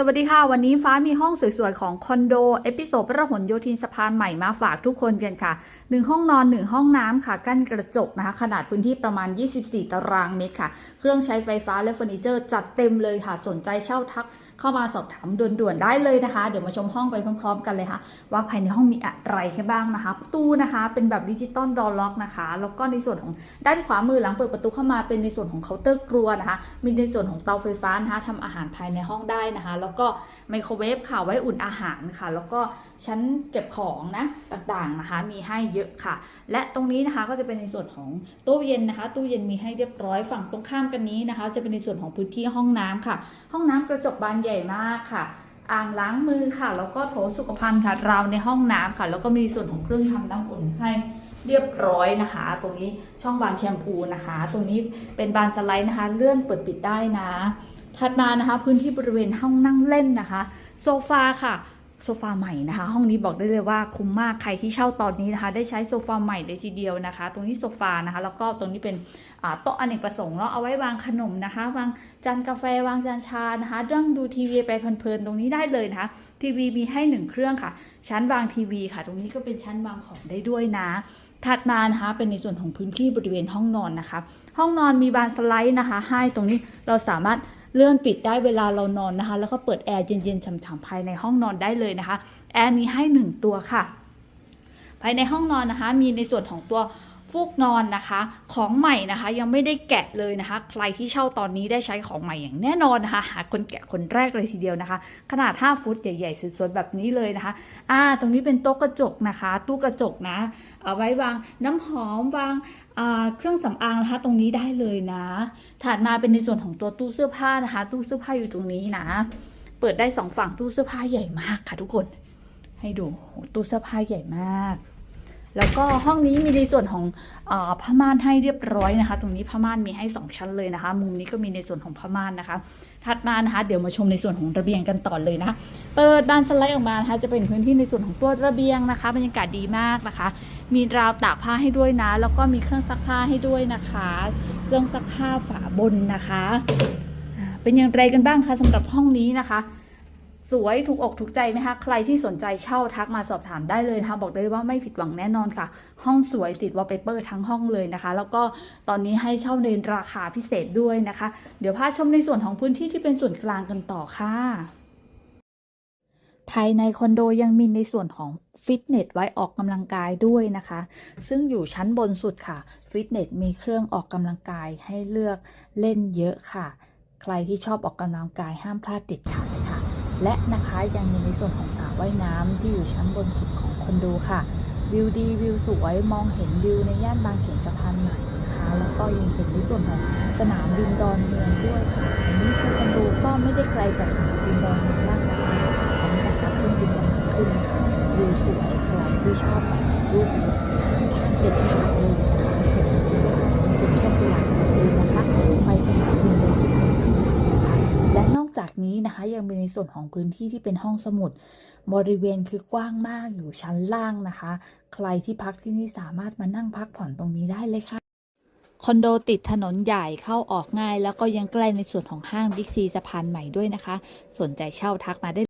สวัสดีค่ะ วันนี้ฟ้ามีห้องสวยๆ ของคอนโด เอพิโซดพระหลโยธินสะพานใหม่มาฝากทุกคนกันค่ะ 1 ห้องนอน 1 ห้องน้ำค่ะ กั้นกระจกนะคะ ขนาดพื้นที่ประมาณ 24 ตารางเมตรค่ะ เครื่องใช้ไฟฟ้าและเฟอร์นิเจอร์จัดเต็มเลยค่ะ สนใจเช่าทัก เข้ามาสอบถามด่วนๆได้เลยนะคะ เดี๋ยวมาชมห้องไปพร้อม ๆ กันเลยค่ะ ว่าภายในห้องมีอะไรแค่บ้างนะคะประตูนะคะเป็นแบบดิจิตอลดอล็อกนะคะ แล้วก็ในส่วนของด้านขวามือหลังเปิดประตูเข้ามาเป็นในส่วนของเคาน์เตอร์ครัวนะคะ มีในส่วนของเตาไฟฟ้านะคะทำอาหารภายในห้องได้นะคะ แล้วก็ไมโครเวฟค่ะไว้อุ่นอาหารค่ะ แล้วก็ชั้นเก็บของนะต่างๆนะคะ มีให้เยอะค่ะ และตรงนี้นะคะก็จะเป็นในส่วนของตู้เย็นนะคะ ตู้เย็นมีให้เรียบร้อยฝั่งตรงข้ามกันนี้นะคะ จะเป็นในส่วนของพื้นที่ห้องน้ำค่ะ ห้องน้ำกระจกบานใใหญ่มากค่ะ อ่างล้างมือค่ะ แล้วก็โถสุขภัณฑ์ค่ะ ราวในห้องน้ำค่ะ แล้วก็มีส่วนของเครื่องทำน้ำอุ่นให้เรียบร้อยนะคะ ตรงนี้ช่องวางแชมพูนะคะ ตรงนี้เป็นบานสไลด์นะคะ เลื่อนเปิดปิดได้นะ ถัดมานะคะ พื้นที่บริเวณห้องนั่งเล่นนะคะ โซฟาค่ะ โซฟาใหม่นะคะ ห้องนี้บอกได้เลยว่าคุ้มมากใครที่เช่าตอนนี้นะคะ ได้ใช้โซฟาใหม่เลยทีเดียวนะคะ ตรงนี้โซฟานะคะ แล้วก็ตรงนี้เป็นโต๊ะอเนกประสงค์เนาะเอาไว้วางขนมนะคะ วางจานกาแฟวางจานชานะคะเรื่องดูทีวีไปเพลินๆตรงนี้ได้เลยนะคะทีวีมีให้หนึ่งเครื่องค่ะ ชั้นวางทีวีค่ะ ตรงนี้ก็เป็นชั้นวางของได้ด้วยนะถัดมานะคะเป็นในส่วนของพื้นที่บริเวณห้องนอนนะคะ ห้องนอนมีบานสไลด์นะคะ ให้ตรงนี้เราสามารถ เลื่อนปิดได้เวลาเรานอนนะคะ แล้วก็เปิดแอร์เย็นๆฉ่ำๆภายในห้องนอนได้เลยนะคะ แอร์มีให้หนึ่งตัวค่ะ ภายในห้องนอนนะคะ มีในส่วนของตัว ฟูกนอนนะคะ ของใหม่นะคะยังไม่ได้แกะเลยนะคะ ใครที่เช่าตอนนี้ได้ใช้ของใหม่อย่างแน่นอนนะคะ หาคนแกะคนแรกเลยทีเดียวนะคะ ขนาด 5 ฟุตใหญ่ๆสวยๆแบบนี้เลยนะคะอ่าตรงนี้เป็นโต๊ะกระจกนะคะ ตู้กระจกนะ เอาไว้วางน้ำหอมวางเครื่องสำอางนะคะ ตรงนี้ได้เลยนะถัดมาเป็นในส่วนของตัวตู้เสื้อผ้านะคะ ตู้เสื้อผ้าอยู่ตรงนี้นะ เปิดได้สองฝั่งตู้เสื้อผ้าใหญ่มากค่ะทุกคน ให้ดูตู้เสื้อผ้าใหญ่มาก แล้วก็ห้องนี้มีในส่วนของอผ้าม่านให้เรียบร้อยนะคะ ตรงนี้ผ้าม่านมีให้ 2 ชั้นเลยนะคะ มุมนี้ก็มีในส่วนของผ้าม่านนะคะ ถัดมานะคะ เดี๋ยวมาชมในส่วนของระเบียงกันต่อเลยนะ เปิดบานสไลด์ออกมานะคะ จะเป็นพื้นที่ในส่วนของตัวระเบียงนะคะบรรยากาศดีมากนะคะ มีราวตากผ้าให้ด้วยนะ แล้วก็มีเครื่องซักผ้าให้ด้วยนะคะ เครื่องซักผ้าฝาบนนะคะ เป็นอย่างไรกันบ้างคะสำหรับห้องนี้นะคะ สวยถูกอกถูกใจไหมคะ ใครที่สนใจเช่าทักมาสอบถามได้เลยนะคะ บอกได้เลยว่าไม่ผิดหวังแน่นอนค่ะ ห้องสวยติดวอลเปเปอร์ทั้งห้องเลยนะคะ แล้วก็ตอนนี้ให้เช่าในราคาพิเศษด้วยนะคะ เดี๋ยวพาชมในส่วนของพื้นที่ที่เป็นส่วนกลางกันต่อค่ะภายในคอนโดยังมีในส่วนของฟิตเนสไว้ออกกำลังกายด้วยนะคะ ซึ่งอยู่ชั้นบนสุดค่ะ ฟิตเนสมีเครื่องออกกำลังกายให้เลือกเล่นเยอะค่ะ ใครที่ชอบออกกำลังกายห้ามพลาดเด็ดค่ะ และนะคะยังมีในส่วนของสระว่ายน้ำที่อยู่ชั้นบนสุดของคอนโดค่ะ วิวดีวิวสวยมองเห็นวิวในย่านบางเขนสะพานใหม่นะคะ แล้วก็ยังเห็นในส่วนของสนามบินดอนเมืองด้วยค่ะอันนี้คือคอนโดก็ไม่ได้ไกลจากสนามบินดอนเมืองมากนะคะอันนี้นะคะเครื่องบินกำลังขึ้นนะคะวิวสวยใครที่ชอบถ่ายรูปสวยห้ามพลาดเด็ดขาดเลยนะคะ นี้นะคะยังมีในส่วนของพื้นที่ที่เป็นห้องสมุด บริเวณคือกว้างมากอยู่ชั้นล่างนะคะ ใครที่พักที่นี่สามารถมานั่งพักผ่อนตรงนี้ได้เลยค่ะคอนโดติดถนนใหญ่เข้าออกง่าย แล้วก็ยังใกล้ในส่วนของห้างบิ๊กซีสะพานใหม่ด้วยนะคะ สนใจเช่าทักมาได้